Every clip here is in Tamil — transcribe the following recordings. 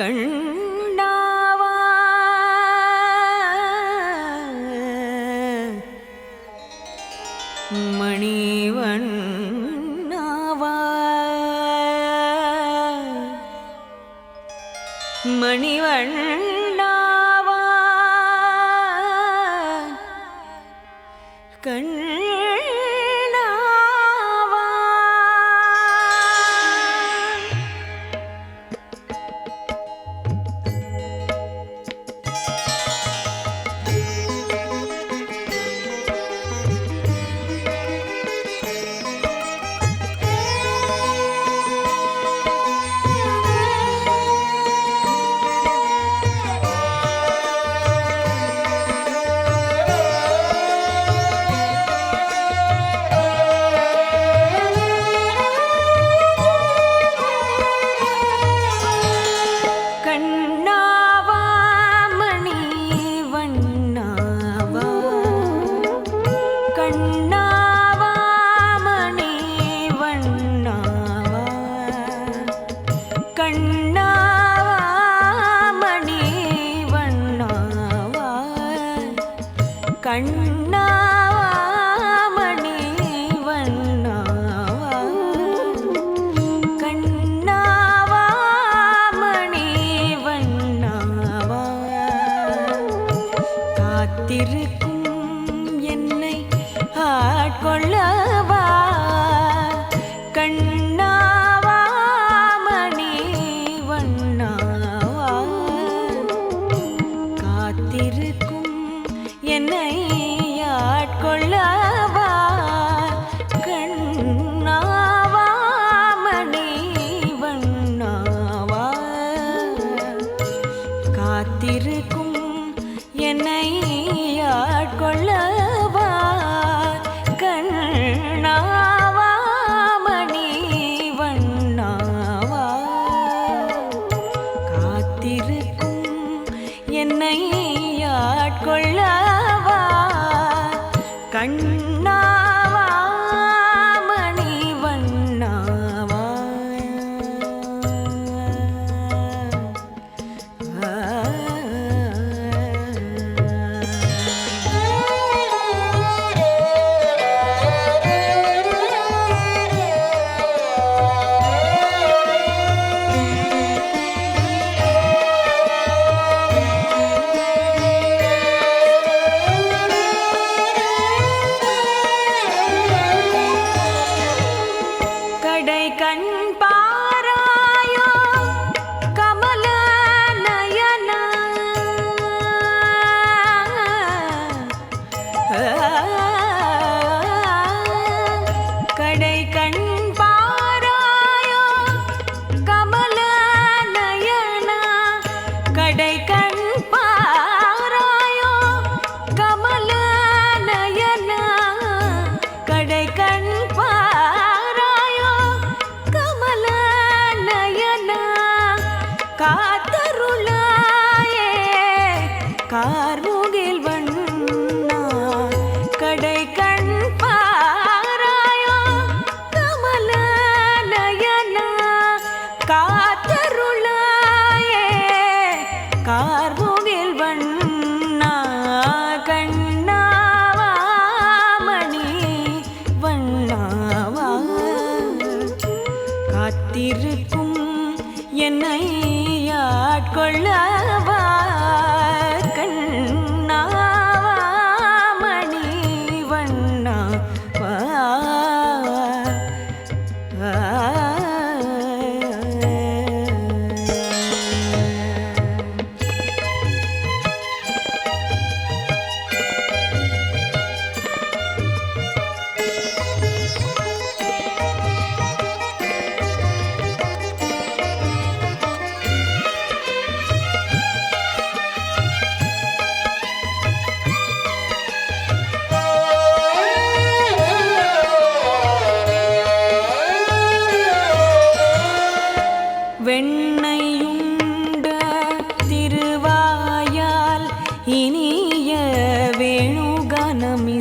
கண்ணாவா? மணிவண்ணாவா மணிவண்ணாவா கண் கண்ணாவா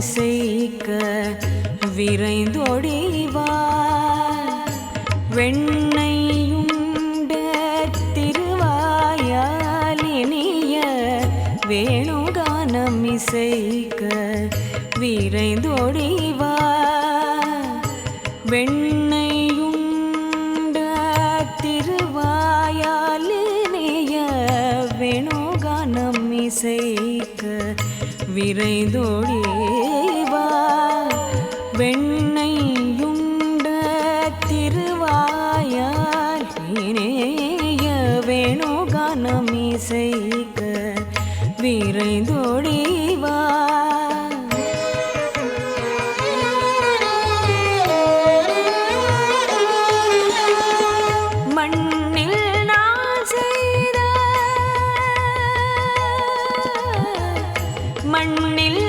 செய்க்க விரைந்தொடிவார் வெண்ணையுண்ட திருவாயாலினிய வேணுகானம் இசைக்க விரைந்தொடிவார் வெண்ணை இசைக்க விரைதோடிவா வெண்ணையுண்ட திருவாயால் இணைய வேணு கணம் இசைக்க விரைதோடிவா மண்ணில்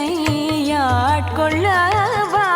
என்னை ஆட்கொள்ளவா